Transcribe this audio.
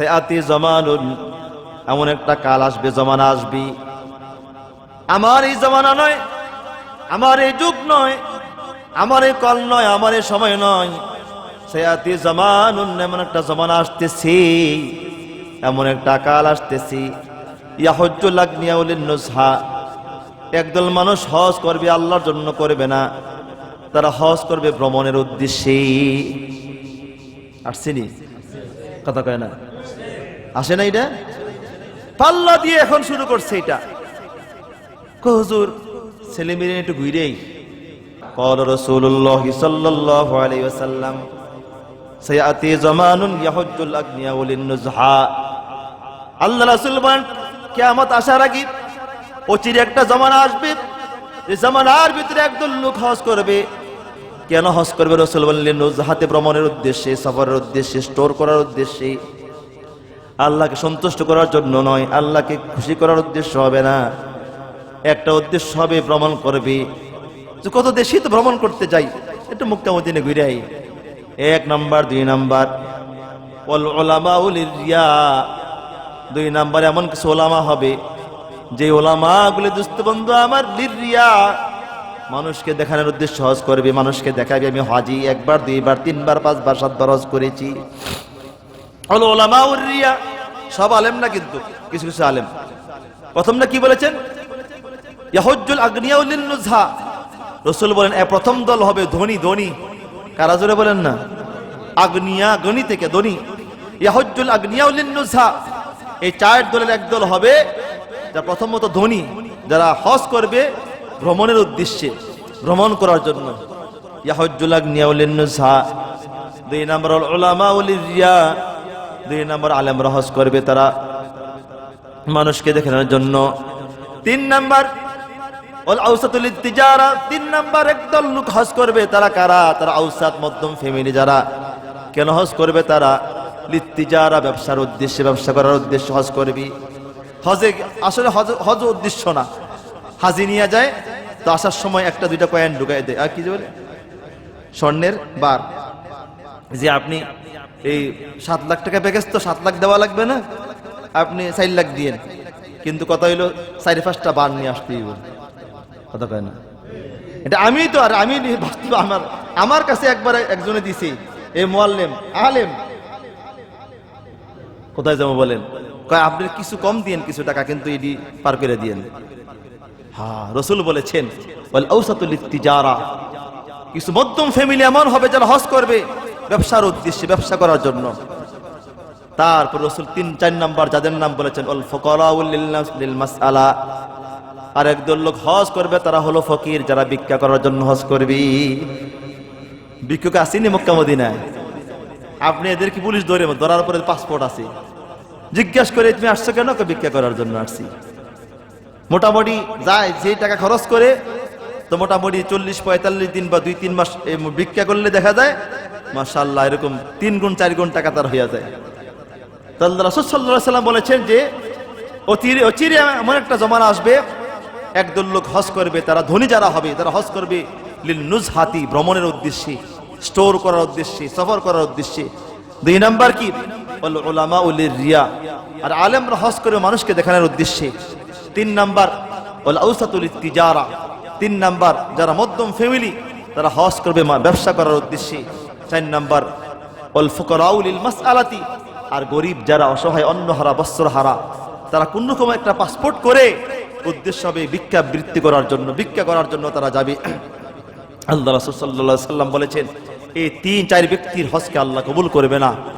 সায়াতি জমানুন, এমন একটা কাল আসবে, জমানা আসবি আমার এই জমানা নয়, আমার এই যুগ নয়, আমার এই কল নয়, আমার এই সময় নয়। সায়াতি জমানুন, এমন একটা জমানা আসতেছি, এমন একটা কাল আসতেছি। ইয়াহজ্জুল আগনিয়াউলিন নুজহা, একদল মানুষ হজ করবে, আল্লাহর জন্য করবে না। তারা হজ করবে ভ্রমণের উদ্দেশ্যে। আসছেনি কথা কয় না। আসে না এটা পাল্লা দিয়ে এখন শুরু করছে এটা কো হুজুর ছেলে মেয়ে একটু ঘুরেই قال رسول الله صلى الله عليه وسلم سيأتي زمان يحج الأغنياء للنزحاء আল্লাহ রাসূল বলেন কিয়ামত আসার আগে অচিরে একটা জমানা আসবে যে জমানার ভিতরে একদল লোক হজ করবে কেন হজ করবে রসুল বললেন নজহাতে ভ্রমণের উদ্দেশ্যে সফরের উদ্দেশ্যে স্টোর করার উদ্দেশ্যে আল্লাহকে সন্তুষ্ট করার জন্য নয়, আল্লাহকে খুশি করার উদ্দেশ্য হবে না। একটা উদ্দেশ্য হবে ভ্রমণ করবে। কত দেশই তো ভ্রমণ করতে যাই, একটু মুক্তামদিনে ঘুরে এক নাম্বার, দুই নাম্বার। রিয়া। দুই নাম্বার, এমন কিছু ওলামা হবে, যে ওলামা গুলি দুস্থ বন্ধু আমার লিরিয়া মানুষকে দেখানোর উদ্দেশ্য হজ করবে, মানুষকে দেখাবে, আমি হাজি একবার, দুইবার, তিনবার, পাঁচবার, সাতবার হজ করেছি। ওলামা উল রিয়া। সব আলেম না কিন্তু, কিছু কিছু আলেম। প্রথম না কি বলেছেন? ইয়াহুজ্জুল আগ্নিয়াউলিন রসুল বলেন, এ প্রথম দল হবে ধনী ধনী। কারা জোরে বলেন না? আগ্নিয়া, গণি থেকে ধনী। ইয়াহুজ্জুল আগ্নিয়াউলিন এই চার দলের এক দল হবে যা প্রথমত ধনী, যারা হজ করবে ভ্রমণের উদ্দেশ্যে, ভ্রমণ করার জন্য। ইয়াহুজ্জুল আগ্নিয়াউলিন নুজহা দুই নম্বর ওলামা রিয়া দুই নম্বর আলেমরা হজ করবে তারা মানুষকে দেখানোর জন্য। তিন নাম্বার তিন নাম্বার হজ করবে তারা কারা? তারা আউসাত মধ্যম ফ্যামিলি যারা। কেন করবে তারা? ব্যবসার উদ্দেশ্যে, ব্যবসা করার উদ্দেশ্যে হজ করবি। হজে আসলে হজ হজ উদ্দেশ্য না। হাজি নিয়ে যায়, তো আসার সময় একটা, দুইটা কয়েন ঢুকাই দেয়। আর কি বলে? স্বর্ণের বার। যে আপনি এই সাত লাখ টাকা প্যাকেজ তো সাত লাখ দেওয়া লাগবে না। আপনি চার লাখ দিয়েন। কিন্তু কথা হইল, চারি পাঁচটা বার নিয়ে আসতেই বল কথা কয় না? এটা আমি তো আর আমি বাস্তব আমার আমার কাছে একবার একজনে দিছি, এ মোয়াল্লেম, আলেম। কোথায় যাব বলেন? কয়, আপনি কিছু কম দিয়েন কিছু টাকা, কিন্তু এটি পার করে দিয়েন। হ্যাঁ রসুল বলেছেন কিছু মধ্যম ফ্যামিলি এমন হবে যারা হজ করবে। ব্যবসার উদ্দেশ্যে ব্যবসা করার জন্য। তারপর রসুল তিন, চার নাম্বার যাদের নাম বলেছেন, অল মাসআলা। আর একদল লোক হজ করবে, তারা হলো ফকির, যারা ভিক্ষা করার জন্য হজ করবি। ভিক্ষুক আসেনি মক্কা, মদিনায়। আপনি এদের কি পুলিশ ধরে, ধরার পরে পাসপোর্ট আছে। জিজ্ঞাসা করে, তুমি আসছো কেন? ভিক্ষা করার জন্য আসছি। মোটামুটি যায় যে টাকা খরচ করে, তো মোটামুটি চল্লিশ, পঁয়তাল্লিশ দিন বা দুই, তিন মাস ভিক্ষা করলে দেখা যায় মাসাল্লাহ এরকম তিন গুণ, চার গুণ টাকা তার হইয়া যায়। তো আল্লাহ রাসূল সাল্লাম বলেছেন যে অচিরে অচিরে এমন একটা জমানা আসবে, একদল লোক হজ করবে, তারা ধনী যারা হবে, তারা হজ করবে লিল নুজহাতি, ভ্রমণের উদ্দেশ্যে, স্টোর করার উদ্দেশ্যে, সফর করার উদ্দেশ্যে। দুই নাম্বার কি? ওয়াল উলামা উলির রিয়া। আর আলেমরা হজ করে মানুষকে দেখানোর উদ্দেশ্যে। তিন নাম্বার, ওয়াল আউসাতুল তিজারা তিন নাম্বার, যারা মধ্যম ফ্যামিলি তারা হজ করবে ব্যবসা করার উদ্দেশ্যে। চার নাম্বার, ওয়াল মাস আলাতি আর গরিব যারা অসহায় অন্ন হারা বস্ত্র হারা তারা কোন রকম একটা পাসপোর্ট করে, উদ্দেশ্য হবে ভিক্ষা বৃত্তি করার জন্য, ভিক্ষা করার জন্য তারা যাবে। আল্লাহ রাসূল সাল্লাহ সাল্লাম বলেছেন, এই তিন, চার ব্যক্তির হজকে আল্লাহ কবুল করবে না।